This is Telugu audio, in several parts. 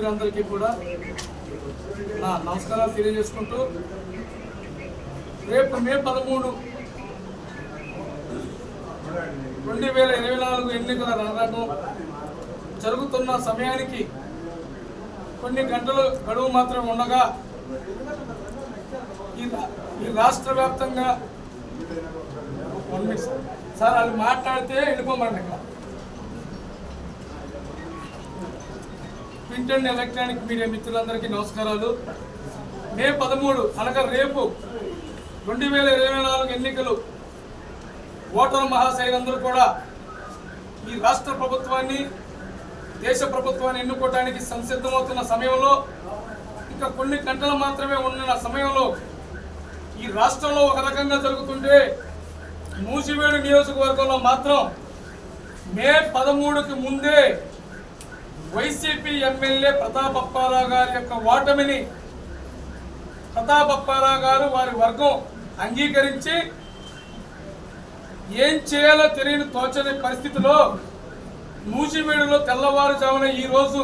మిత్రులందరికీ కూడా నా నమస్కారాలు తెలియజేసుకుంటూ రేపు మే పదమూడు రెండు వేల ఇరవై నాలుగు ఎన్నికల రణరంగం జరుగుతున్న సమయానికి కొన్ని గంటలు గడువు మాత్రం ఉండగా ఈ ఈ రాష్ట్ర వ్యాప్తంగా వన్ సార్. సార్ వాళ్ళు మాట్లాడితే వెళ్ళిపోమండి ఇక్కడ ప్రింట్ అండ్ ఎలక్ట్రానిక్ మీడియా మిత్రులందరికీ నమస్కారాలు. మే పదమూడు అనగా రేపు రెండు వేల ఇరవై నాలుగు ఎన్నికలు. ఓటర్ మహాశైలందరూ కూడా ఈ రాష్ట్ర ప్రభుత్వాన్ని దేశ ప్రభుత్వాన్ని ఎన్నుకోవడానికి సంసిద్ధమవుతున్న సమయంలో ఇంకా కొన్ని గంటలు మాత్రమే ఉన్న సమయంలో ఈ రాష్ట్రంలో ఒక రకంగా జరుగుతుంటే మూసివేడు నియోజకవర్గంలో మాత్రం మే పదమూడుకి ముందే వైసీపీ ఎమ్మెల్యే ప్రతాప్ అప్పారావు గారి యొక్క ఓటమిని ప్రతాప్ అప్పారావు గారు వారి వర్గం అంగీకరించి ఏం చేయాలో తెలియని తోచని పరిస్థితిలో నూజివీడులో తెల్లవారుజామున ఈరోజు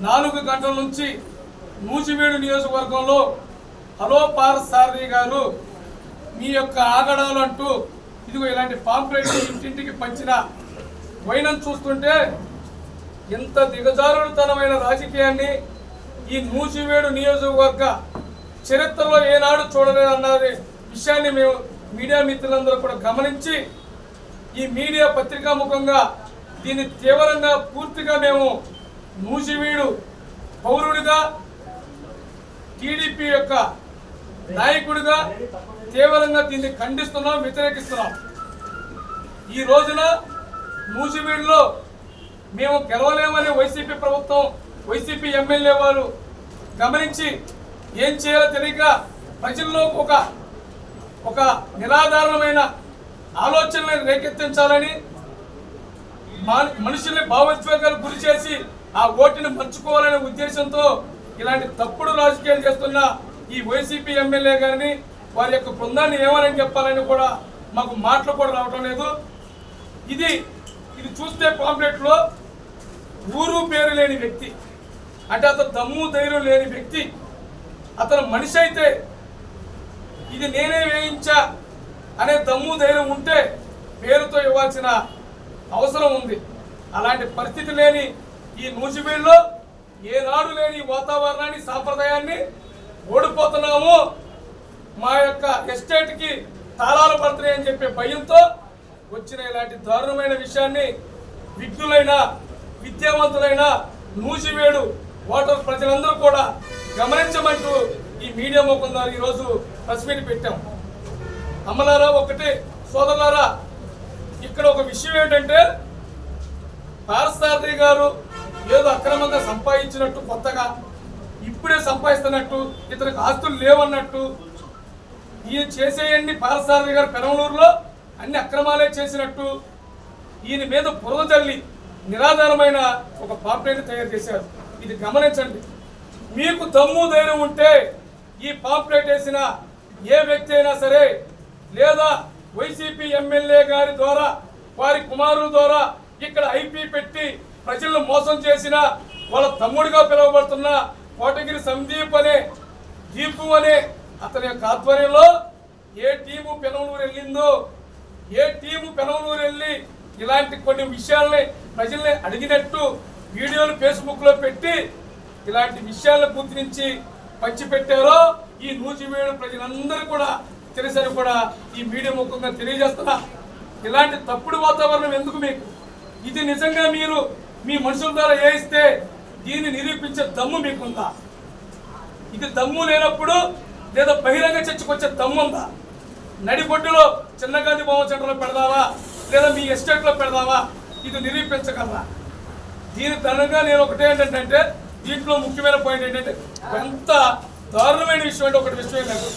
నాలుగు గంటల నుంచి నూజివీడు నియోజకవర్గంలో హలో పారసారథి గారు మీ యొక్క ఆగడాలు అంటూ ఇదిగో ఇలాంటి పాంప్లెట్ ఇంటింటికి పంచిన వైనం చూస్తుంటే ఇంత దిగజారుడుతనమైన రాజకీయాన్ని ఈ నూచివేడు నియోజకవర్గ చరిత్రలో ఏనాడు చూడలేదన్నది విషయాన్ని మేము మీడియా మిత్రులందరూ కూడా గమనించి ఈ మీడియా పత్రికా ముఖంగా దీన్ని తీవ్రంగా పూర్తిగా మేము నూజివీడు పౌరుడిగా టీడీపీ యొక్క నాయకుడిగా తీవ్రంగా దీన్ని ఖండిస్తున్నాం వ్యతిరేకిస్తున్నాం. ఈ రోజున నూజివీడులో మేము గెలవలేమని వైసీపీ ప్రభుత్వం వైసీపీ ఎమ్మెల్యే వారు గమనించి ఏం చేయాలో తెలియక ప్రజల్లో ఒక ఒక నిరాధారణమైన ఆలోచనలను రేకెత్తించాలని మా- మనుషుల్ని భావోద్వేగాలు గురి చేసి ఆ ఓటుని పంచుకోవాలనే ఉద్దేశంతో ఇలాంటి తప్పుడు రాజకీయాలు చేస్తున్న ఈ వైసీపీ ఎమ్మెల్యే గారిని వారి యొక్క బృందాన్ని ఏమని చెప్పాలని కూడా మాకు మాటలు కూడా రావటం లేదు. ఇది ఇది చూస్తే పాంప్లెట్లో ఊరు పేరు లేని వ్యక్తి అంటే అతను దమ్ము ధైర్యం లేని వ్యక్తి అతను మనిషి అయితే ఇది నేనే వేయించా అనే దమ్ము ధైర్యం ఉంటే పేరుతో ఇవ్వాల్సిన అవసరం ఉంది. అలాంటి పరిస్థితి లేని ఈ నూజివీడులో ఏనాడు లేని వాతావరణాన్ని సాంప్రదాయాన్ని ఓడిపోతున్నాము. మా యొక్క ఎస్టేట్కి తాళాలు పడుతున్నాయని చెప్పే భయంతో వచ్చిన ఇలాంటి దారుణమైన విషయాన్ని విఘ్నులైన విద్యావంతులైన నూజివేడు ఓటర్ ప్రజలందరూ కూడా గమనించమంటూ ఈ మీడియా ముఖం ఈరోజు ప్రెస్ మీట్ పెట్టాం. అమ్మలారా ఒకటి సోదరులారా ఇక్కడ ఒక విషయం ఏంటంటే పారసారథి గారు ఏదో అక్రమంగా సంపాదించినట్టు కొత్తగా ఇప్పుడే సంపాదిస్తున్నట్టు ఇతనికి ఆస్తులు లేవన్నట్టు ఈయన చేసేయండి పారసారథి గారు పెనమలూరులో అన్ని అక్రమాలే చేసినట్టు ఈయన మీద బురద తల్లి నిరాధారమైన ఒక పాంప్లెట్ తయారు చేశారు. ఇది గమనించండి. మీకు దమ్ము ధైర్యం ఉంటే ఈ పాంప్లెట్ వేసిన ఏ వ్యక్తి అయినా సరే లేదా వైసీపీ ఎమ్మెల్యే గారి ద్వారా వారి కుమారుల ద్వారా ఇక్కడ ఐపీ పెట్టి ప్రజలను మోసం చేసిన వాళ్ళ తమ్ముడిగా పిలువబడుతున్న కోటగిరి సందీప్ అనే దీపు అనే అతని యొక్క ఆధ్వర్యంలో ఏ టీము పెనవలూరు వెళ్ళిందో ఏ టీము పెనవలూరు వెళ్ళి ఇలాంటి కొన్ని విషయాల్ని ప్రజల్ని అడిగినట్టు వీడియోలు ఫేస్బుక్లో పెట్టి ఇలాంటి విషయాలను గుర్తించి పంచిపెట్టారో ఈ నూజివేడు ప్రజలందరూ కూడా తెలుసని కూడా ఈ మీడియా ముఖంగా తెలియజేస్తున్నా. ఇలాంటి తప్పుడు వాతావరణం ఎందుకు మీకు? ఇది నిజంగా మీరు మీ మనుషుల ద్వారా వేయిస్తే దీన్ని నిరూపించే దమ్ము మీకుందా? ఇది దమ్ము లేనప్పుడు లేదా బహిరంగ చర్చకొచ్చే దమ్ము ఉందా? నడిబొడ్డులో చిన్న గాంధీ భవన్ సెంటర్లో పెడదావా లేదా మీ ఎస్టేట్లో పెడదావా ఇది నిరూపించగలరా దీని ధనంగా నేను ఒకటే ఏంటంటే దీంట్లో ముఖ్యమైన పాయింట్ ఏంటంటే ఎంత దారుణమైన విషయం అంటే ఒకటి విషయం ఏంటంటే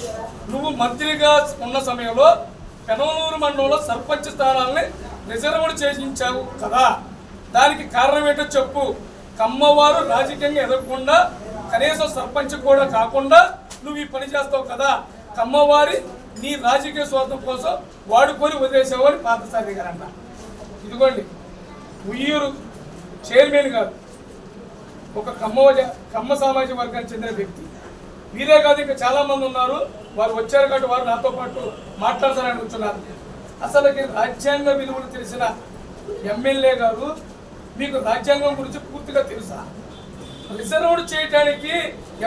నువ్వు మంత్రిగా ఉన్న సమయంలో పెనమలూరు మండలంలో సర్పంచ్ స్థానాలని రిజర్వ్డ్ చేయించావు కదా. దానికి కారణం ఏంటో చెప్పు. కమ్మవారు రాజకీయంగా ఎదగకుండా కనీసం సర్పంచ్ కూడా కాకుండా నువ్వు ఈ పని చేస్తావు కదా. కమ్మవారి నీ రాజకీయ స్వార్థం కోసం వాడుకొని వదిలేసావు అని పార్థసారథి గారు అన్న ఇదిగోండి. ఉయ్యూరు చైర్మన్ గారు ఒక కమ్మోజ కమ్మ సామాజిక వర్గానికి చెందిన వ్యక్తి. వీరే కాదు ఇంకా చాలామంది ఉన్నారు. వారు వచ్చారు కాబట్టి వారు నాతో పాటు మాట్లాడతారని కూర్చున్నారు అసలుకి రాజ్యాంగ విలువలు తెలిసిన ఎమ్మెల్యే గారు మీకు రాజ్యాంగం గురించి పూర్తిగా తెలుసా? రిజర్వ్డ్ చేయడానికి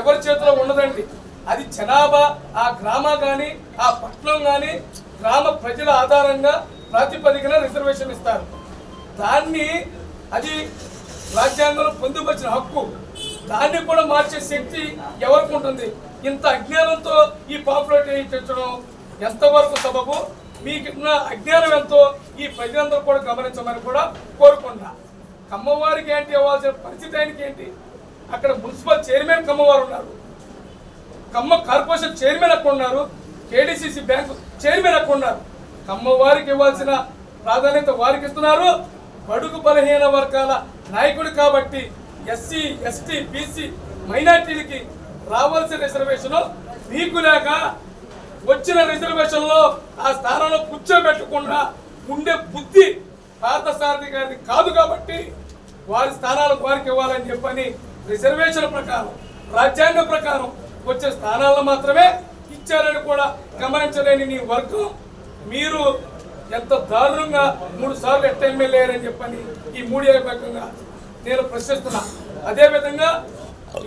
ఎవరి చేతిలో ఉండదండి. అది జనాభా ఆ గ్రామ కానీ ఆ పట్టణం కానీ గ్రామ ప్రజల ఆధారంగా ప్రాతిపదికన రిజర్వేషన్ ఇస్తారు. దాన్ని అది రాజ్యాంగంలో పొందుపరిచిన హక్కు. దాన్ని కూడా మార్చే శక్తి ఎవరికి ఉంటుంది? ఇంత అజ్ఞానంతో ఈ పాపులేట్ తెచ్చడం ఎంతవరకు సబబు? మీకున్న అజ్ఞానం ఎంతో ఈ ప్రజలందరూ కూడా గమనించమని కూడా కోరుకుంటా. కమ్మవారికి ఏంటి ఇవ్వాల్సిన పరిస్థితి ఆయనకి ఏంటి? అక్కడ మున్సిపల్ చైర్మన్ కమ్మవారు ఉన్నారు. కమ్మ కార్పొరేషన్ చైర్మన్ అక్కడ ఉన్నారు? కేడిసిసి బ్యాంకు చైర్మన్ అక్కడ ఉన్నారు? కమ్మవారికి ఇవ్వాల్సిన ప్రాధాన్యత వారికి ఇస్తున్నారు. బడుగు బలహీన వర్గాల నాయకుడు కాబట్టి ఎస్సీ ఎస్టీ బీసీ మైనార్టీలకి రావాల్సిన రిజర్వేషన్ మీకు లేక వచ్చిన రిజర్వేషన్లో ఆ స్థానంలో కూర్చోబెట్టకుండా ఉండే బుద్ధి పార్థసారథి గారిది కాదు కాబట్టి వారి స్థానాలకు వారికి ఇవ్వాలని చెప్పని రిజర్వేషన్ ప్రకారం రాజ్యాంగ ప్రకారం వచ్చే స్థానాలను మాత్రమే ఇచ్చారని కూడా గమనించలేని నీ వర్గం. మీరు ఎంత దారుణంగా మూడు సార్లు ఎట్ట ఎమ్మెల్యే అయ్యారని చెప్పని ఈ మూడు భాగంగా నేను ప్రశ్నిస్తున్నా. అదేవిధంగా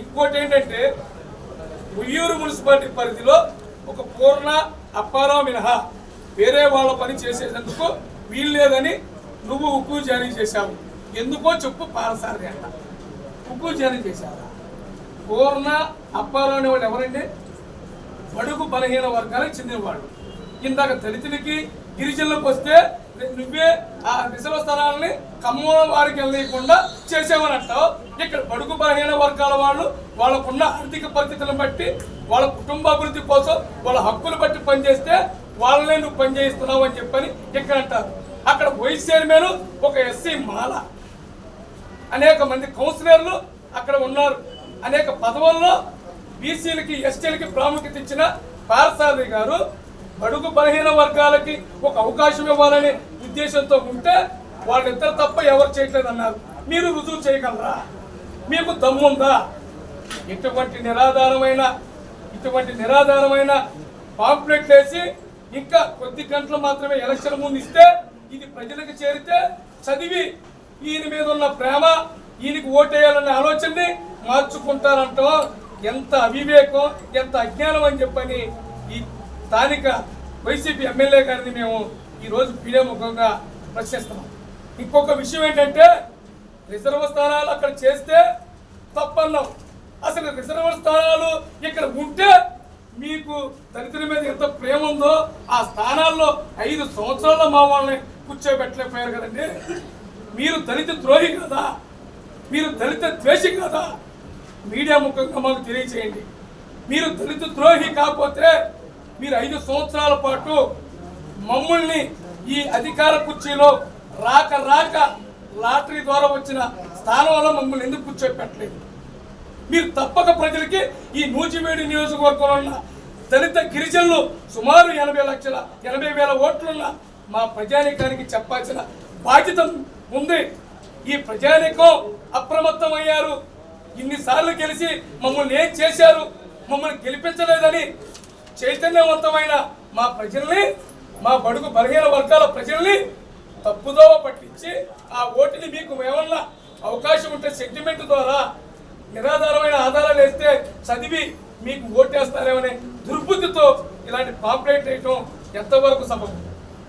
ఇంకోటి ఏంటంటే ఉయ్యూరు మున్సిపాలిటీ పరిధిలో ఒక పూర్ణ అప్పారావు మినహా వేరే వాళ్ళ పని చేసేందుకు వీలు లేదని నువ్వు ఉక్కు జారీ చేశావు. ఎందుకో చెప్పు పారసారి అంట. ఉక్కు జారీ చేశావా పూర్ణ అప్పారావు అనే ఎవరండి? బడుగు బలహీన వర్గాలకు చెందినవాడు. ఇందాక దళితులకి గిరిజనులకు వస్తే నువ్వే ఆ రిజర్వ స్థలాన్ని ఖమ్మం వారికి వెళ్ళకుండా చేసామని అంటావు. ఇక్కడ బడుగు బలహీన వర్గాల వాళ్ళు వాళ్ళకున్న ఆర్థిక పరిస్థితులను బట్టి వాళ్ళ కుటుంబ అభివృద్ధి కోసం వాళ్ళ హక్కులు బట్టి పనిచేస్తే వాళ్ళనే నువ్వు పనిచేయిస్తున్నావు అని చెప్పని ఇక్కడ అంటారు. అక్కడ వైస్ చైర్మన్ ఒక ఎస్సీ మాల. అనేక మంది కౌన్సిలర్లు అక్కడ ఉన్నారు. అనేక పదవుల్లో బీసీలకి ఎస్టీలకి ప్రాముఖ్యత ఇచ్చిన పారసాది గారు బడుగు బలహీన వర్గాలకి ఒక అవకాశం ఇవ్వాలనే ఉద్దేశంతో ఉంటే వాళ్ళిద్దరు తప్ప ఎవరు చేయట్లేదన్నారు. మీరు రుజువు చేయగలరా? మీకు దమ్ముందా? ఇటువంటి నిరాధారమైన ఇటువంటి నిరాధారమైన పాంప్లెట్లు వేసి ఇంకా కొద్ది గంటలు మాత్రమే ఎలక్షన్ ముందు ఇస్తే ఇది ప్రజలకు చేరితే చదివి ఈయన మీద ఉన్న ప్రేమ ఈయనకి ఓటేయాలనే ఆలోచనని మార్చుకుంటారంటాం. ఎంత అవివేకం ఎంత అజ్ఞానం అని చెప్పని స్థానిక వైసీపీ ఎమ్మెల్యే గారిని మేము ఈరోజు పీడియా ముఖంగా ప్రశ్నిస్తున్నాం. ఇంకొక విషయం ఏంటంటే రిజర్వ్ స్థానాలు అక్కడ చేస్తే తప్పన్నాం. అసలు రిజర్వ్ స్థానాలు ఇక్కడ ఉంటే మీకు దళితుల మీద ఎంత ప్రేమ ఉందో ఆ స్థానాల్లో ఐదు సంవత్సరాల్లో మా వాళ్ళని కూర్చోబెట్టలేకపోయారు కదండి. మీరు దళిత ద్రోహి కదా? మీరు దళిత ద్వేషి కదా? మీడియా ముఖంగా మాకు తెలియచేయండి. మీరు దళిత ద్రోహి కాకపోతే మీరు ఐదు సంవత్సరాల పాటు మమ్మల్ని ఈ అధికార కుర్చీలో రాక రాక లాటరీ ద్వారా వచ్చిన స్థానంలో మమ్మల్ని ఎందుకు కూర్చోపెట్టలేదు? మీరు తప్పక ప్రజలకి ఈ నూజివేడి నియోజకవర్గంలో ఉన్న దళిత గిరిజనులు సుమారు ఎనభై లక్షల ఎనభై వేల ఓట్లున్న మా ప్రజానీకానికి చెప్పాల్సిన బాధ్యత ఉంది. ఈ ప్రజానీకం అప్రమత్తమయ్యారు. ఇన్నిసార్లు గెలిచి మమ్మల్ని ఏం చేశారు? మమ్మల్ని గెలిపించలేదని చైతన్యవంతమైన మా ప్రజల్ని మా బడుగు బలహీన వర్గాల ప్రజల్ని తప్పుదోవ పట్టించి ఆ ఓటుని మీకు ఏమన్నా అవకాశం ఉంటే సెంటిమెంట్ ద్వారా నిరాధారమైన ఆధారాలు వేస్తే చదివి మీకు ఓటేస్తారేమనే దుర్బుద్ధితో ఇలాంటి పాంప్లెట్ వేయటం ఎంతవరకు సబబు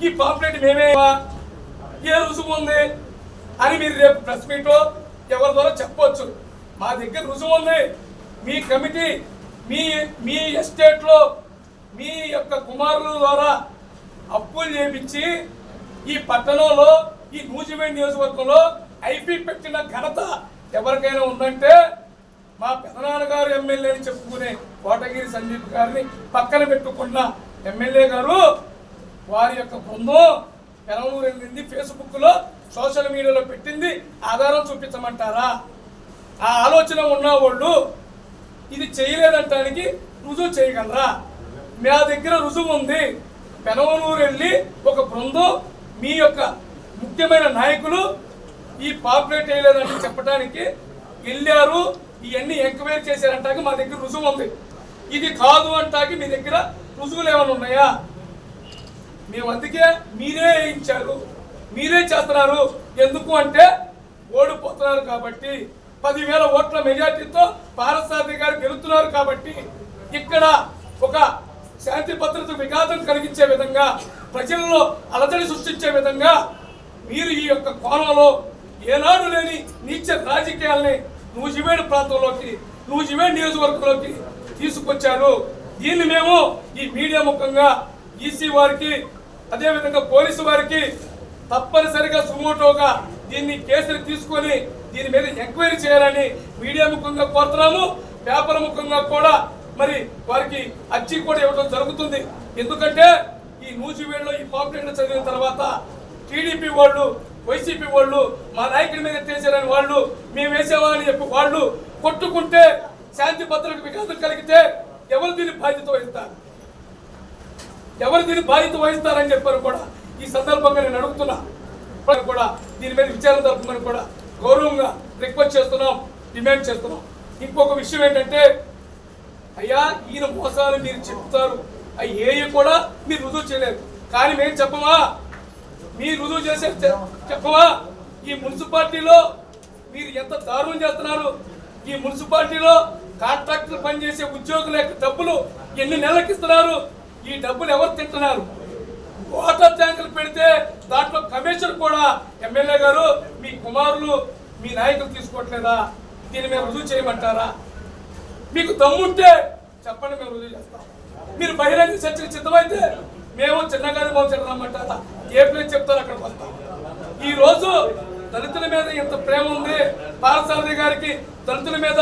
ఈ పాంప్లెట్ మేమే ఏ రుజువు ఉంది అని మీరు రేపు ప్రెస్ మీట్లో ఎవరి ద్వారా చెప్పవచ్చు మా దగ్గర రుజువు ఉంది. మీ కమిటీ మీ మీ ఎస్టేట్లో మీ యొక్క కుమారుల ద్వారా అప్పులు చేపించి ఈ పట్టణంలో ఈ నూజివేడి నియోజకవర్గంలో ఐపీ పెట్టిన ఘనత ఎవరికైనా ఉందంటే మా పెదనాన్నగారు ఎమ్మెల్యే అని చెప్పుకునే కోటగిరి సందీప్ గారిని పక్కన పెట్టుకున్న ఎమ్మెల్యే గారు వారి యొక్క బృందం పెనమూరు వెళ్ళింది. ఫేస్బుక్లో సోషల్ మీడియాలో పెట్టింది. ఆధారం చూపించమంటారా? ఆ ఆలోచన ఉన్న వాళ్ళు ఇది చేయలేదంటానికి రుజువు చేయగలరా? మా దగ్గర రుజువు ఉంది. పెనవనూరు వెళ్ళి ఒక బృందం మీ యొక్క ముఖ్యమైన నాయకులు ఈ పాపులేట్ అని చెప్పడానికి వెళ్ళారు. ఇవన్నీ ఎంక్వైరీ చేశారంటాకి మా దగ్గర రుజువు ఉంది. ఇది కాదు అంటాకి మీ దగ్గర రుజువులు ఏమైనా ఉన్నాయా? మేము అందుకే మీరే వేయించారు. మీరే చేస్తున్నారు. ఎందుకు అంటే ఓడిపోతున్నారు కాబట్టి. పదివేల ఓట్ల మెజార్టీతో పారసారథి గారు గెలుతున్నారు కాబట్టి. ఇక్కడ ఒక శాంతి భద్రత విఘాతం కలిగించే విధంగా ప్రజల్లో అలజడి సృష్టించే విధంగా మీరు ఈ యొక్క కోణంలో ఏనాడు లేని నీచ రాజకీయాల్ని నూజివేడు ప్రాంతంలోకి నూజివేడు నియోజకవర్గంలోకి తీసుకొచ్చారు. దీన్ని మేము ఈ మీడియా ముఖంగా ఈసీ వారికి అదేవిధంగా పోలీసు వారికి తప్పనిసరిగా సుమోటోగా దీన్ని కేసులు తీసుకొని దీని మీద ఎంక్వైరీ చేయాలని మీడియా ముఖంగా కోరుతున్నాము. పేపర్ ముఖంగా కూడా మరి వారికి అర్జీ కూడా ఇవ్వడం జరుగుతుంది. ఎందుకంటే ఈ నూజివేడులో ఈ పాపులేషన్ చదివిన తర్వాత టీడీపీ వాళ్ళు వైసీపీ వాళ్ళు మా నాయకుడి మీద చేశారని వాళ్ళు మేము వేసామా అని చెప్పి వాళ్ళు కొట్టుకుంటే శాంతి భద్రతకు విఘాతం కలిగితే ఎవరు దీన్ని బాధ్యత వహిస్తారు? ఎవరు దీని బాధ్యత వహిస్తారని చెప్పారు కూడా ఈ సందర్భంగా నేను అడుగుతున్నా. కూడా దీని మీద విచారణ జరుపుమని కూడా గౌరవంగా రిక్వెస్ట్ చేస్తున్నాం డిమాండ్ చేస్తున్నాం. ఇంకొక విషయం ఏంటంటే అయ్యా ఈయన మోసాలు మీరు చెప్తారు. అవి ఏవి కూడా మీరు రుజువు చేయలేరు. కానీ మేము చెప్పవా మీరు రుజువు చేసే చెప్పవా ఈ మున్సిపాలిటీలో మీరు ఎంత దారుణం చేస్తున్నారు? ఈ మున్సిపాలిటీలో కాంట్రాక్టర్ పనిచేసే ఉద్యోగుల యొక్క డబ్బులు ఎన్ని నెలలకు ఇస్తున్నారు? ఈ డబ్బులు ఎవరు తింటున్నారు? వాటర్ ట్యాంకులు పెడితే దాంట్లో కమిషన్ కూడా ఎమ్మెల్యే గారు మీ కుమారులు మీ నాయకులు తీసుకోవట్లేదా? దీన్ని మేము రుజువు చేయమంటారా? మీకు దమ్ముంటే చెప్పండి మేము రుజువు చేస్తాం. మీరు బహిరంగ చర్చకు సిద్ధమైతే మేము చిన్నగారి మోసం రమ్మంటారా ఏ ప్లేస్ చెప్తారో అక్కడికి వస్తాం. ఈరోజు దళితుల మీద ఎంత ప్రేమ ఉంది. పారసారథి గారికి దళితుల మీద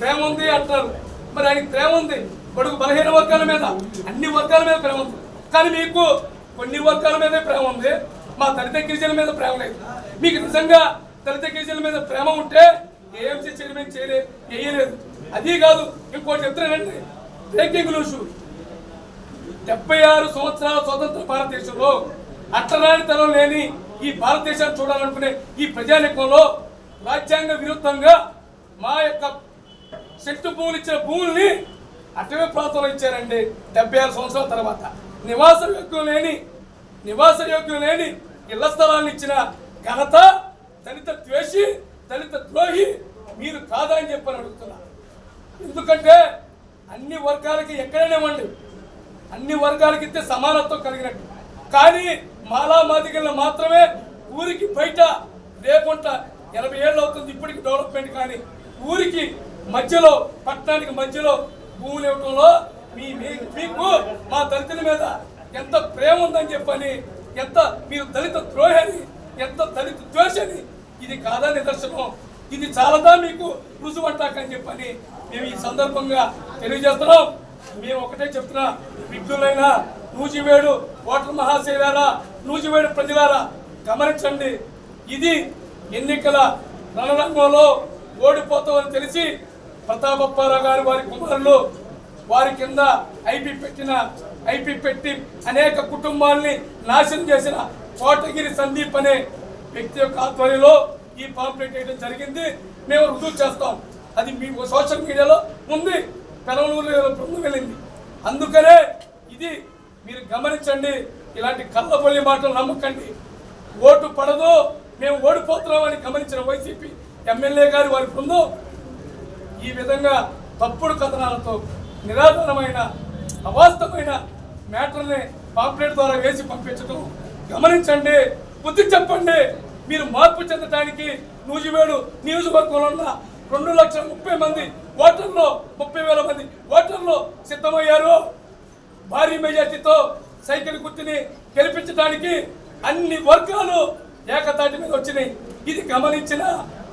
ప్రేమ ఉంది అంటారు. మరి ఆయనకి ప్రేమ ఉంది. కొడుకు బలహీన వర్గాల మీద అన్ని వర్గాల మీద ప్రేమ ఉంది. కానీ మీకు కొన్ని వర్గాల మీదే ప్రేమ ఉంది. మా దళిత గిరిజనుల మీద ప్రేమ లేదు. మీకు నిజంగా దళిత గిరిజనుల మీద ప్రేమ ఉంటే ఏఎంసీ చైర్మన్ చేయలే చేయలేదు. అదీ కాదు ఇంకోటి చెప్తానండి బ్రేకింగ్ న్యూస్. డెబ్బై ఆరు సంవత్సరాల స్వతంత్ర భారతదేశంలో అట్టరానితనం లేని ఈ భారతదేశాన్ని చూడాలనుకునే ఈ ప్రజానికంలో రాజ్యాంగ విరుద్ధంగా మా యొక్క శక్తి భూములు ఇచ్చిన భూముల్ని అటవీ ప్రాంతంలో ఇచ్చారండి డెబ్బై ఆరు సంవత్సరాల తర్వాత. నివాస యోగ్యం లేని నివాస యోగ్యం లేని ఇళ్ళ స్థలాన్ని ఇచ్చిన ఘనత దళిత ద్వేషి దళిత ద్రోహి మీరు కాదా అని చెప్పని అడుగుతున్నా. ఎందుకంటే అన్ని వర్గాలకి ఎక్కడైనా ఇవ్వండి. అన్ని వర్గాలకి ఇస్తే సమానత్వం కలిగినట్టు. కానీ మాలా మాదిగలను మాత్రమే ఊరికి బయట లేకుండా ఎనభై ఏళ్ళు అవుతుంది ఇప్పటికి డెవలప్మెంట్ కానీ ఊరికి మధ్యలో పట్టణానికి మధ్యలో భూములు ఇవ్వటంలో మీ మీ- మీకు మా దళితుల మీద ఎంత ప్రేమ ఉందని చెప్పని ఎంత మీరు దళిత ద్రోహని ఎంత దళిత ద్వేషని ఇది కాదా నిదర్శనం? ఇది చాలదా మీకు? రుజువు అంటాకని చెప్పని మేము ఈ సందర్భంగా తెలియజేస్తున్నాం. మేము ఒకటే చెప్తున్నా విఘ్నులైన నూజివేడు ఓటర్ మహాశైలారా నూజివేడు ప్రజలారా గమనించండి ఇది ఎన్నికల రణరంగంలో ఓడిపోతామని తెలిసి ప్రతాపప్పారావు గారి వారి కుమారులు వారి కింద ఐపి పెట్టిన ఐపీ పెట్టి అనేక కుటుంబాల్ని నాశనం చేసిన కోటగిరి సందీప్ అనే వ్యక్తి యొక్క ఆధ్వర్యంలో ఈ పాంప్లెట్ వేయడం జరిగింది. మేము రుజువు చేస్తాం. అది మీ సోషల్ మీడియాలో ఉంది. పెనవలూరు బృందం వెళ్ళింది. అందుకనే ఇది మీరు గమనించండి. ఇలాంటి కళ్ళబొల్లి మాటలు నమ్మకండి. ఓటు పడదు. మేము ఓడిపోతున్నామని గమనించిన వైసీపీ ఎమ్మెల్యే గారి వారి బృందం ఈ విధంగా తప్పుడు కథనాలతో నిరాధారమైన అవాస్తవమైన మ్యాటర్ని పాంప్లెట్ ద్వారా వేసి పంపించడం గమనించండి. బుద్ధి చెప్పండి. మీరు మార్పు చెందడానికి నూజివేడు నియోజకవర్గంలో ఉన్న రెండు లక్షల ముప్పై మంది ఓటర్లో ముప్పై వేల మంది ఓటర్లు సిద్ధమయ్యారు. భారీ మెజార్టీతో సైకిల్ గుర్తుని గెలిపించడానికి అన్ని వర్గాలు ఏకతాటి మీద వచ్చినాయి. ఇది గమనించిన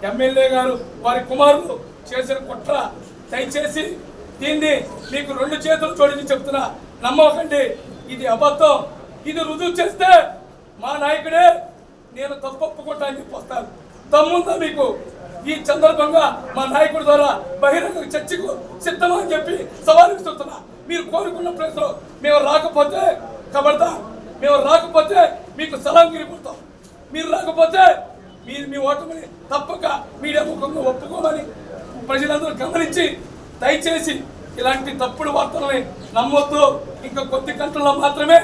ఎమ్మెల్యే గారు వారి కుమారులు చేసిన కుట్ర. దయచేసి దీన్ని మీకు రెండు చేతులు జోడించి చెప్తున్నా. నమ్మకండి ఇది అబద్ధం. ఇది రుజువు చేస్తే మా నాయకుడే నేను తప్పు అని చెప్పి వస్తాను. దమ్ముందా మీకు? ఈ సందర్భంగా మా నాయకుడి ద్వారా బహిరంగ చర్చకు సిద్ధమా అని చెప్పి సవాలు ఇస్తున్నా మీరు కోరుకున్న ప్లేస్ మేము రాకపోతే కబడతా. మేము రాకపోతే మీకు సలాం గిరిపోతాం మీరు రాకపోతే మీరు మీ ఓటమిని తప్పక మీడియా ముఖంగా ఒప్పుకోమని ప్రజలందరూ గమనించి దయచేసి ఇలాంటి తప్పుడు వార్తలని నమ్మొద్దు. ఇంకా కొద్ది గంటల్లో మాత్రమే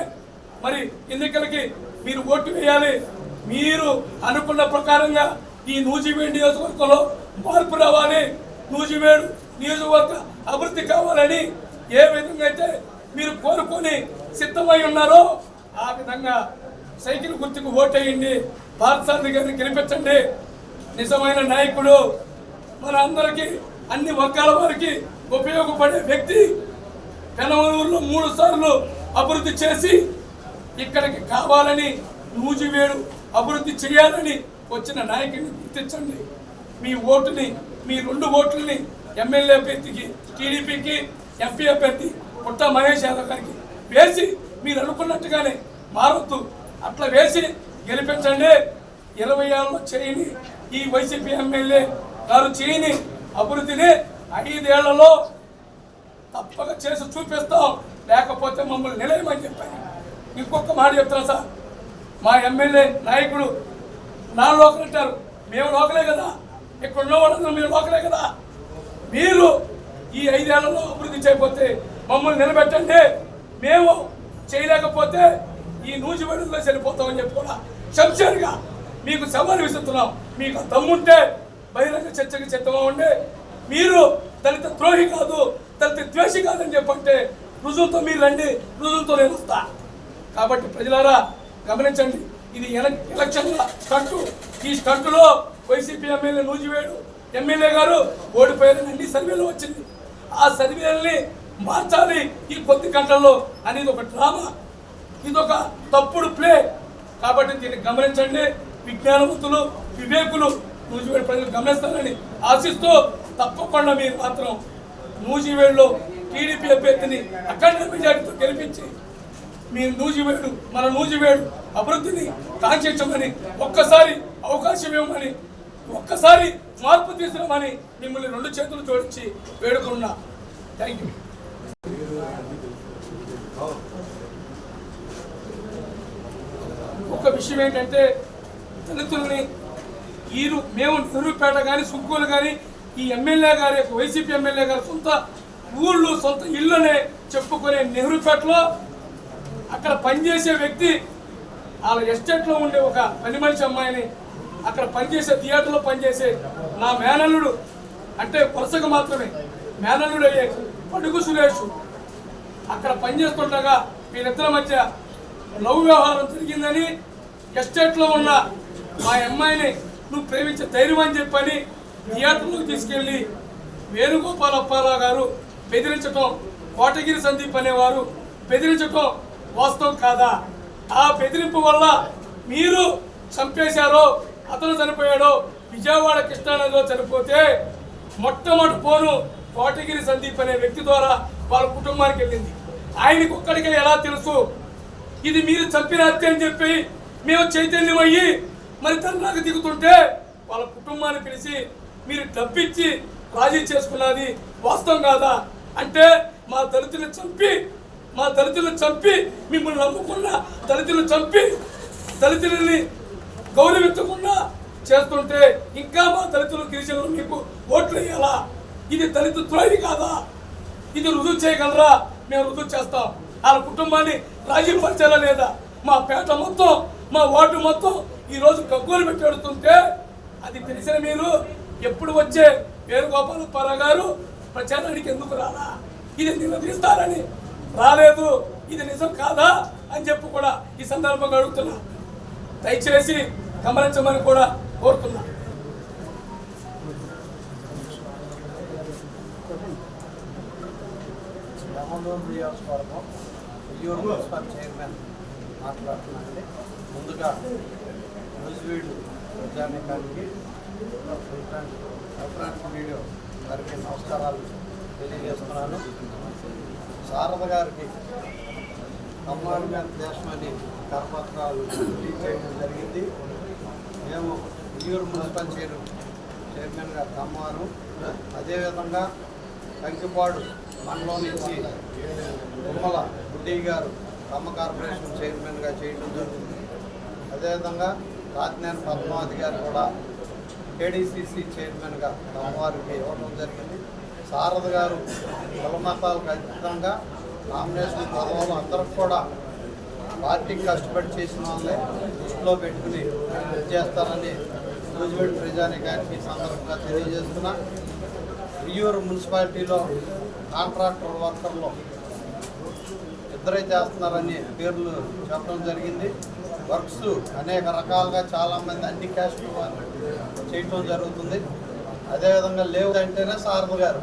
మరి ఎన్నికలకి మీరు ఓటు వేయాలి. మీరు అనుకున్న ప్రకారంగా ఈ నూజివేడు నియోజకవర్గంలో మార్పు రావాలి. నూజివేడు నియోజకవర్గ అభివృద్ధి కావాలని ఏ విధంగా అయితే మీరు కోరుకొని సిద్ధమై ఉన్నారో ఆ విధంగా సైకిల్ గుర్తుకు ఓటేయండి. పార్థసారథి గారిని గెలిపించండి. నిజమైన నాయకుడు మన అందరికీ అన్ని వర్గాల వారికి ఉపయోగపడే వ్యక్తి. పెనమలూరులో మూడు సార్లు అభివృద్ధి చేసి ఇక్కడికి కావాలని నూజివేడు అభివృద్ధి చేయాలని వచ్చిన నాయకుడిని గుర్తించండి. మీ ఓటుని మీ రెండు ఓట్లని ఎమ్మెల్యే అభ్యర్థికి టీడీపీకి ఎంపీ అభ్యర్థి పుట్ట మహేష్ యాదవ్ గారికి వేసి మీరు అనుకున్నట్టుగానే మారొద్దు. అట్లా వేసి గెలిపించండి. ఇరవై ఏళ్ళలో చేయని ఈ వైసీపీ ఎమ్మెల్యే గారు చేయని అభివృద్ధిని ఐదేళ్ళలో తప్పక చేసి చూపిస్తాం. లేకపోతే మమ్మల్ని నిలయమని చెప్పారు ఇంకొక మాట చెప్తున్నా సార్. మా ఎమ్మెల్యే నాయకుడు నా లోకల్ అంటారు. మేము లోకలే కదా. ఇక్కడ ఉన్న వాళ్ళందరూ మీరు లోకలే కదా. మీరు ఈ ఐదేళ్ళలో అభివృద్ధి చేయకపోతే మమ్మల్ని నిలబెట్టండి. మేము చేయలేకపోతే ఈ నూజిబడుల్లో చనిపోతామని చెప్పి కూడా శంషేర్గా మీకు సవాలు విసుతున్నాం మీకు దమ్ముంటే బహిరంగ చర్చకి చిత్తమా ఉండే. మీరు దళిత ద్రోహి కాదు దళిత ద్వేషి కాదని చెప్పంటే రుజువుతో మీరు రండి రుజువుతో నేను వస్తాను కాబట్టి ప్రజలారా గమనించండి ఇది ఎలక్షన్ల స్టంటు. ఈ స్టంటులో వైసీపీ ఎమ్మెల్యే నూజివేడు ఎమ్మెల్యే గారు ఓడిపోయారని అన్ని సర్వేలు వచ్చింది. ఆ సర్వేలని మార్చాలి ఈ కొద్ది గంటల్లో అనేది ఒక డ్రామా. ఇదొక తప్పుడు ప్లే. కాబట్టి దీన్ని గమనించండి. విజ్ఞానవంతులు వివేకులు నూజివేడు ప్రజలు గమనిస్తారని ఆశిస్తూ తప్పకుండా మీరు మాత్రం నూజివేడులో టీడీపీ అభ్యర్థిని అఖండ మెజార్టీతో గెలిపించి మీరు నూజివేడు మన నూజివేడు అభివృద్ధిని కాంక్షించమని ఒక్కసారి అవకాశం ఇవ్వమని ఒక్కసారి మార్పు తీసుకురామని మిమ్మల్ని రెండు చేతులు జోడించి వేడుకున్నా థ్యాంక్ యూ ఒక విషయం ఏంటంటే దళితుల్ని వీరు మేము నెహ్రూపేట కానీ సుక్కూలు కానీ ఈ ఎమ్మెల్యే గారి వైసీపీ ఎమ్మెల్యే గారి సొంత ఊళ్ళు సొంత ఇళ్ళనే చెప్పుకునే నెహ్రూపేటలో అక్కడ పనిచేసే వ్యక్తి వాళ్ళ ఎస్టేట్లో ఉండే ఒక పని మనిషి అమ్మాయిని అక్కడ పనిచేసే థియేటర్లో పనిచేసే నా మేనల్లుడు అంటే వరుసగా మాత్రమే మేనల్లుడు అయ్యే పడుగు సురేష్. అక్కడ పనిచేస్తుండగా వీరిద్దరి మధ్య లవ్ వ్యవహారం జరిగిందని ఎస్టేట్లో ఉన్న మా అమ్మాయిని నువ్వు ప్రేమించే ధైర్యం అని చెప్పని థియేటర్లోకి తీసుకెళ్ళి వేణుగోపాల అప్పారావు గారు బెదిరించటం కోటగిరి సందీప్ అనేవారు బెదిరించటం వాస్తవం కాదా? ఆ బెదిరింపు వల్ల మీరు చంపేశారో అతను చనిపోయాడో విజయవాడ కృష్ణానదిలో చనిపోతే మొట్టమొదటి ఫోను కోటగిరి సందీప్ అనే వ్యక్తి ద్వారా వాళ్ళ కుటుంబానికి వెళ్ళింది. ఆయనకు ఒక్కడికి ఎలా తెలుసు? ఇది మీరు చంపిన హత్య అని చెప్పి మేము చైతన్యం అయ్యి మరి ధర్నాకు దిగుతుంటే వాళ్ళ కుటుంబాన్ని పిలిచి మీరు డబ్బిచ్చి రాజీ చేసుకున్నది వాస్తవం కాదా? అంటే మా దళితులను చంపి మా దళితులను చంపి మిమ్మల్ని నమ్ముకున్న దళితులను చంపి దళితులని గౌరవించకుండా చేస్తుంటే ఇంకా మా దళితులు గిరిజనులు మీకు ఓట్లు వేయాలా? ఇది దళిత ద్రోహి కాదా? ఇది రుజువు చేయగలరా? మేము రుజువు చేస్తాం. వాళ్ళ కుటుంబాన్ని రాజీ పరిచాలా లేదా? మా పేట మొత్తం మా వార్డు మొత్తం ఈరోజు గగ్గోలు కగ్గోలు అది తెలిసిన మీరు ఎప్పుడు వచ్చే వేణుగోపాలప్పారా గారు ప్రచారానికి ఎందుకు రాలా? ఇది నిలదీస్తారని రాలేదు. ఇది నిజం కాదా అని చెప్పి కూడా ఈ సందర్భంగా అడుగుతున్నా. దయచేసి గమనించమని కూడా కోరుతున్నా. నియోజకవర్గం ఉయ్యూరు మున్సిపల్ చైర్మన్ మాట్లాడుతున్నానండి ముందుగా న్యూజివీడు ప్రజానికానికి ఎలక్ట్రానిక్ వీడియో వారికి నమస్కారాలు తెలియజేస్తున్నాను. శారద గారికి కమ్మాడిగారి దేశమని కరపత్రాలు చేయడం జరిగింది. మేము ఉయ్యూరు మున్సిపల్ చైర్ చైర్మన్గా కమ్మారు అదేవిధంగా కంకిపాడు మండలం నుంచి తుమ్మల బుడ్డి గారు కమ్మ కార్పొరేషన్ చైర్మన్గా చేయడం జరుగుతుంది. అదేవిధంగా కాకినేని పద్మావతి గారు కూడా కేడీసీసీ చైర్మన్గా తమవారికి ఇవ్వడం జరిగింది. శారద గారు కులమతాలకు అతీతంగా నామినేషన్ పదవులు అందరికి కూడా పార్టీకి కష్టపడి చేసిన వాళ్ళే దృష్టిలో పెట్టుకుని చేస్తారని నూజివేడ్ ప్రజానికానికి సందర్భంగా తెలియజేస్తున్నా. వియ్యూరు మున్సిపాలిటీలో కాంట్రాక్టర్ వర్కర్లు ఇద్దరే చేస్తున్నారని పేర్లు చెప్పడం జరిగింది. వర్క్స్ అనేక రకాలుగా చాలామంది అన్ని క్యాస్టులు చేయటం జరుగుతుంది. అదేవిధంగా లేవు అంటేనే సారథి గారు.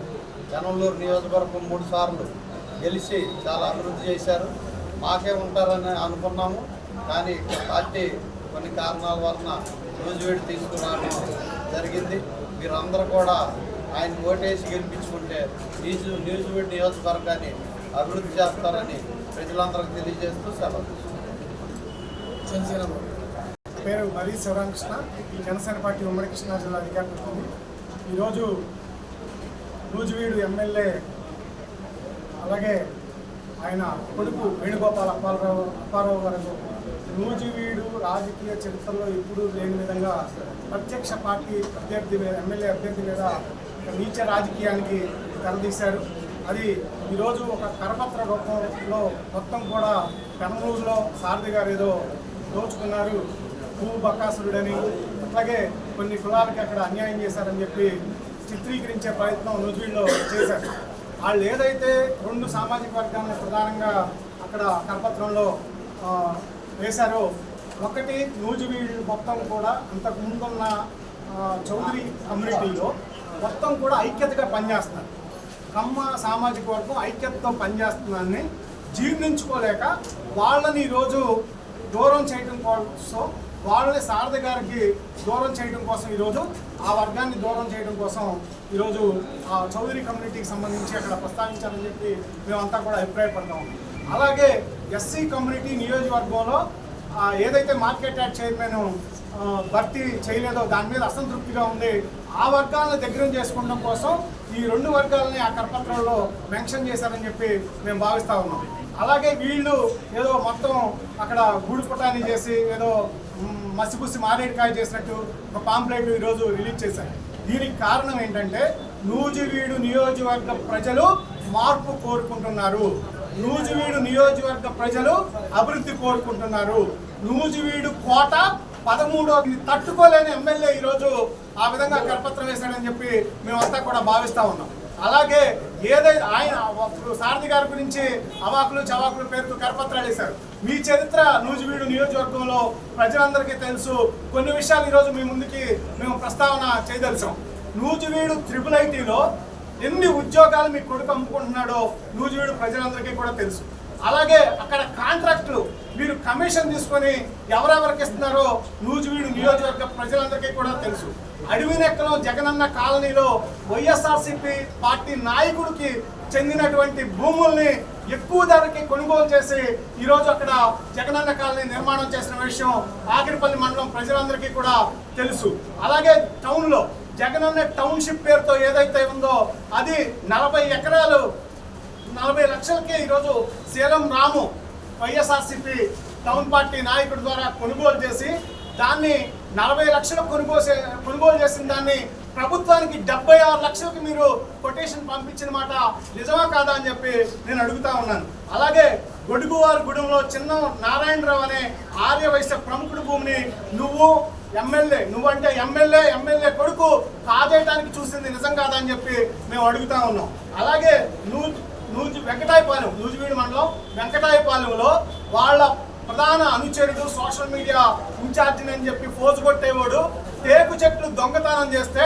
జనంలూరు నియోజకవర్గం మూడు సార్లు గెలిచి చాలా అభివృద్ధి చేశారు. మాకే ఉంటారని అనుకున్నాము. కానీ పార్టీ కొన్ని కారణాల వలన రోజువేడి తీసుకురావడం జరిగింది. మీరందరూ కూడా ఆయన ఓటేసి గెలిపించుకుంటే న్యూస్ న్యూజివేడ్ నియోజకవర్గాన్ని అభివృద్ధి చేస్తారని ప్రజలందరికీ తెలియజేస్తూ సెలవు జనసేన పేరు మరి శివరామకృష్ణ. జనసేన పార్టీ ఉమ్మడి కృష్ణా జిల్లా అధికారులు ఈరోజు నూజివీడు ఎమ్మెల్యే అలాగే ఆయన కొడుకు వేణుగోపాల్ అప్పారావు అప్పారావు గారు నూజివీడు రాజకీయ చరిత్రలో ఎప్పుడూ లేని విధంగా ప్రత్యక్ష పార్టీ అభ్యర్థి మీద ఎమ్మెల్యే అభ్యర్థి మీద నీచ రాజకీయానికి తెరదీశారు. అది ఈరోజు ఒక కరపత్ర రూపంలో మొత్తం కూడా పెనమూరులో సారథి గారు ఏదో దోచుకున్నారు. భూ బకాసురుడని అట్లాగే కొన్ని కులాలకి అక్కడ అన్యాయం చేశారని చెప్పి చిత్రీకరించే ప్రయత్నం నూజివీడులో చేశారు. వాళ్ళు ఏదైతే రెండు సామాజిక వర్గాలను ప్రధానంగా అక్కడ కరపత్రంలో వేశారో ఒకటి నూజివీడు మొత్తం కూడా అంతకు ముందున్న చౌదరి కమ్యూనిటీలో మొత్తం కూడా ఐక్యతగా పనిచేస్తున్నారు. కమ్మ సామాజిక వర్గం ఐక్యతతో పనిచేస్తున్నారని జీర్ణించుకోలేక వాళ్ళని ఈరోజు దూరం చేయడం కోసం వాళ్ళని శారద గారికి దూరం చేయడం కోసం ఈరోజు ఆ వర్గాన్ని దూరం చేయడం కోసం ఈరోజు ఆ చౌదరి కమ్యూనిటీకి సంబంధించి అక్కడ ప్రస్తావించాలని చెప్పి మేమంతా కూడా అభిప్రాయపడతాం. అలాగే ఎస్సీ కమ్యూనిటీ నియోజకవర్గంలో ఏదైతే మార్కెట్ యాడ్ చైర్మన్ భర్తీ చేయలేదో దాని మీద అసంతృప్తిగా ఉంది ఆ వర్గాలను దగ్గర చేసుకోవడం కోసం ఈ రెండు వర్గాలని ఆ కరపత్రంలో మెన్షన్ చేశారని చెప్పి మేము భావిస్తా ఉన్నాం. అలాగే వీళ్ళు ఏదో మొత్తం అక్కడ గూడుపుటాన్ని చేసి ఏదో మసిపుసి మారేడుకాయ చేసినట్టు ఒక పాంప్లెట్ ఈరోజు రిలీజ్ చేశారు. దీనికి కారణం ఏంటంటే నూజివీడు నియోజకవర్గ ప్రజలు మార్పు కోరుకుంటున్నారు. నూజివీడు నియోజకవర్గ ప్రజలు అభివృద్ధి కోరుకుంటున్నారు. నూజివీడు కోట పదమూడో తట్టుకోలేని ఎమ్మెల్యే ఈరోజు ఆ విధంగా కరపత్రం వేశాడని చెప్పి మేమంతా కూడా భావిస్తూ ఉన్నాం. అలాగే ఏదైతే ఆయన సారథి గారి గురించి అవాకులు చవాకులు పేరుతో కరపత్రాలు వేశారు. మీ చరిత్ర నూజివీడు నియోజకవర్గంలో ప్రజలందరికీ తెలుసు. కొన్ని విషయాలు ఈరోజు మీ ముందుకి మేము ప్రస్తావన చేయదలిచాం. నూజివీడు త్రిపుల్ ఐటీలో ఎన్ని ఉద్యోగాలు మీ కొడుకు అమ్ముకుంటున్నాడో నూజివీడు ప్రజలందరికీ కూడా తెలుసు. అలాగే అక్కడ కాంట్రాక్టులు మీరు కమిషన్ తీసుకొని ఎవరెవరికి ఇస్తున్నారో నూజివీడు నియోజకవర్గ ప్రజలందరికీ కూడా తెలుసు. అడవినెక్కలో జగనన్న కాలనీలో వైఎస్ఆర్సిపి పార్టీ నాయకుడికి చెందినటువంటి భూముల్ని ఎక్కువ ధరకి కొనుగోలు చేసి ఈరోజు అక్కడ జగనన్న కాలనీ నిర్మాణం చేసిన విషయం ఆగిరిపల్లి మండలం ప్రజలందరికీ కూడా తెలుసు. అలాగే టౌన్లో జగనన్న టౌన్షిప్ పేరుతో ఏదైతే ఉందో అది నలభై ఎకరాలు నలభై లక్షలకే ఈరోజు Salem Ramu YSRCP town party నాయకుడి ద్వారా కొనుగోలు చేసి దాన్ని నలభై లక్షలు కొనుగోలు చే- కొనుగోలు చేసిన దాన్ని ప్రభుత్వానికి డెబ్బై ఆరు లక్షలకు మీరు కొటేషన్ పంపించిన మాట నిజమా కాదా అని చెప్పి నేను అడుగుతా ఉన్నాను. అలాగే గొడుగువారి గూడెంలో చిన్న నారాయణరావు అనే ఆర్య వైశ్య ప్రముఖుడి భూమిని నువ్వు ఎమ్మెల్యే నువ్వంటే ఎమ్మెల్యే ఎమ్మెల్యే కొడుకు కాజేయడానికి చూసింది నిజం కాదా అని చెప్పి మేము అడుగుతా ఉన్నాం. అలాగే నూజు నూజి వెంకటాయపాలెం నూజివీడు మండలం వెంకటాయపాలెంలో వాళ్ళ ప్రధాన అనుచరుడు సోషల్ మీడియా ఇన్ఛార్జిని అని చెప్పి ఫోజు కొట్టేవాడు. టేకు చెట్లు దొంగతనం చేస్తే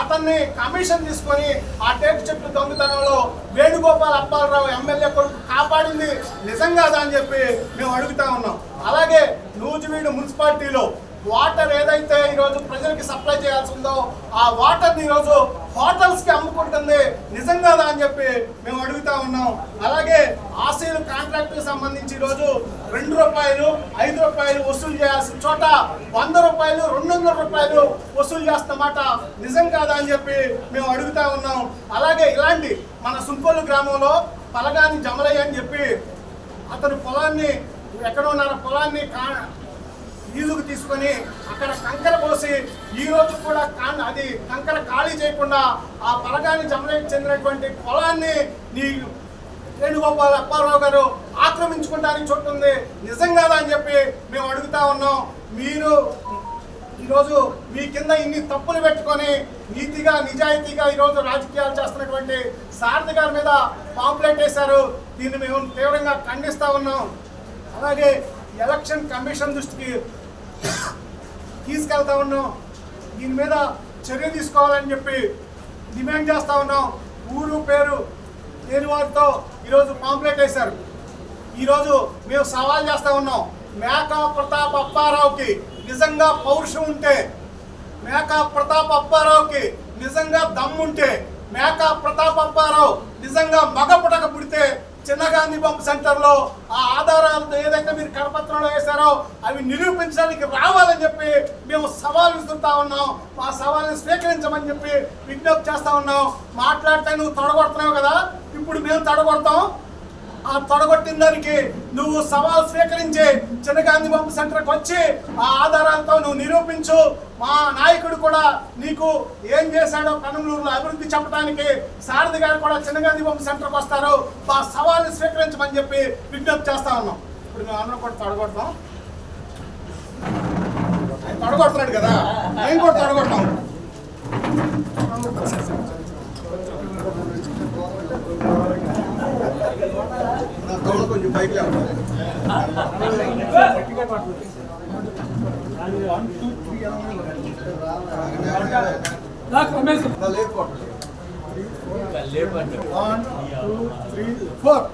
అతన్ని కమిషన్ తీసుకొని ఆ టేకు చెట్లు దొంగతనంలో వేణుగోపాల్ అప్పాలరావు ఎమ్మెల్యే కొడుకు కాపాడింది. నిజం కాదా అని చెప్పి మేము అడుగుతా ఉన్నాం. అలాగే నూజివీడు మున్సిపాలిటీలో వాటర్ ఏదైతే ఈరోజు ప్రజలకి సప్లై చేయాల్సి ఉందో ఆ వాటర్ని ఈరోజు హోటల్స్కి అమ్ముకుంటుంది. నిజం కదా అని చెప్పి మేము అడుగుతా ఉన్నాం. అలాగే ఆశీలు కాంట్రాక్ట్కి సంబంధించి ఈరోజు రెండు రూపాయలు ఐదు రూపాయలు వసూలు చేయాల్సిన చోట వంద రూపాయలు రెండు వందల రూపాయలు వసూలు చేస్తున్నమాట. నిజం కాదా అని చెప్పి మేము అడుగుతా ఉన్నాం. అలాగే ఇలాంటి మన సుంకోలు గ్రామంలో పలగాని జమలయ్య అని చెప్పి అతను పొలాన్ని ఎక్కడ ఉన్నారో పొలాన్ని కా లీజుకు తీసుకొని అక్కడ కంకర పోసి ఈ రోజు కూడా అది కంకర ఖాళీ చేయకుండా ఆ పరగాని జమలకు చెందినటువంటి పొలాన్ని నీ వేణుగోపాల్ అప్పారావు గారు ఆక్రమించుకోవడానికి చోటు ఉంది. నిజం కాదా అని చెప్పి మేము అడుగుతా ఉన్నాం. మీరు ఈరోజు మీ కింద ఇన్ని తప్పులు పెట్టుకొని నీతిగా నిజాయితీగా ఈరోజు రాజకీయాలు చేస్తున్నటువంటి సారథి గారి మీద పాంప్లెట్ వేశారు. దీన్ని మేము తీవ్రంగా ఖండిస్తూ ఉన్నాం. అలాగే ఎలక్షన్ కమిషన్ దృష్టికి తీసుకెళ్తా ఉన్నాం. దీని మీద చర్య తీసుకోవాలని చెప్పి డిమాండ్ చేస్తా ఉన్నాం. ఊరు పేరు లేని వారితో ఈరోజు పాంప్లెట్ వేశారు ఈరోజు మేము సవాల్ చేస్తా ఉన్నాం. మేకా ప్రతాప్ అప్పారావుకి నిజంగా పౌరుషం ఉంటే మేకా ప్రతాప్ అప్పారావుకి నిజంగా దమ్ముంటే మేకా ప్రతాప్ అప్పారావు నిజంగా మగ పుటక పుడితే చిన్న గాంధీ పంప్ సెంటర్లో ఆ ఆధారాలతో ఏదైతే మీరు కరపత్రంలో వేశారో అవి నిరూపించడానికి రావాలని చెప్పి మేము సవాల్ విసురుతా ఉన్నాం. మా సవాల్ని స్వీకరించమని చెప్పి విజ్ఞప్తి చేస్తా ఉన్నాం. మాట్లాడితే నువ్వు తొడగొడుతున్నావు కదా? ఇప్పుడు మేము తొడగొడతాం. ఆ తొడగొట్టిన దానికి నువ్వు సవాల్ స్వీకరించి చిన్నగాంధీ పంప్ సెంటర్కి వచ్చి ఆ ఆధారాలతో నువ్వు నిరూపించు. మా నాయకుడు కూడా నీకు ఏం చేశాడో కనుమలూరులో అభివృద్ధి చెప్పడానికి సారథి గారు కూడా చిన్నగాంధీ పంప్ సెంటర్కి వస్తారు. ఆ సవాల్ని స్వీకరించమని చెప్పి విజ్ఞప్తి చేస్తా ఉన్నాం. ఇప్పుడు మేము అందరం కూడా తొడగొడతాం. ఆయన తొడగొడుతున్నాడు కదా. మేము కూడా తొడగొడతాం. Thank you. లేవాలి నాకు లేకపోతే వన్ టూ త్రీ ఫోర్